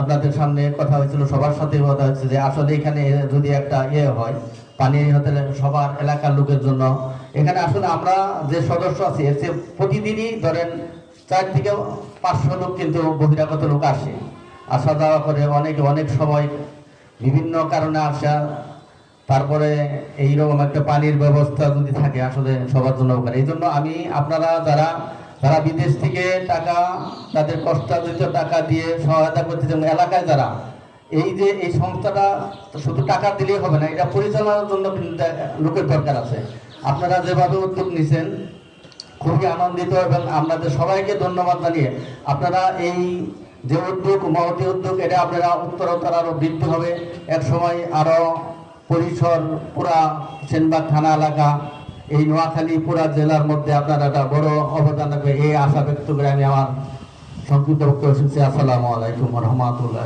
আপনাদের সামনে কথা হয়েছিল, সবার সাথে কথা হচ্ছে যে আসলে এখানে যদি একটা ইয়ে হয় পানি হতে সবার এলাকার লোকের জন্য। এখানে আসলে আমরা যে সদস্য আছি, এর চেয়ে প্রতিদিনই ধরেন চার থেকে পাঁচশো লোক কিন্তু বহিরাগত লোক আসে। আসা যাওয়া করে অনেকে, অনেক সময় বিভিন্ন কারণে আসা। তারপরে এইরকম একটা পানির ব্যবস্থা যদি থাকে আসলে সবার জন্য এই জন্য আমি, আপনারা যারা যারা বিদেশ থেকে টাকা, তাদের কষ্টার্জিত টাকা দিয়ে সহায়তা করতেছে এবং এলাকায় যারা, এই যে এই সংস্থাটা শুধু টাকা দিলেই হবে না, এটা পরিচালনার জন্য লোকের দরকার আছে। আপনারা যেভাবে উদ্যোগ নিছেন, খুবই আনন্দিত এবং আপনাদের সবাইকে ধন্যবাদ জানিয়ে আপনারা এই যে উদ্যোগ, মহতি উদ্যোগ, এটা আপনারা উত্তরোত্তর আরও বৃদ্ধি হবে। এক সময় আরও পরিসর পুরা সেনবাগ থানা এলাকা এই নোয়াখালী পুরা জেলার মধ্যে আপনার একটা বড় অবদান রাখবে এই আশা ব্যক্ত করে আমি আমার সংক্ষিপ্ত বক্তব্য শুনছি। আসসালামু আলাইকুম রহমতুল্লাহ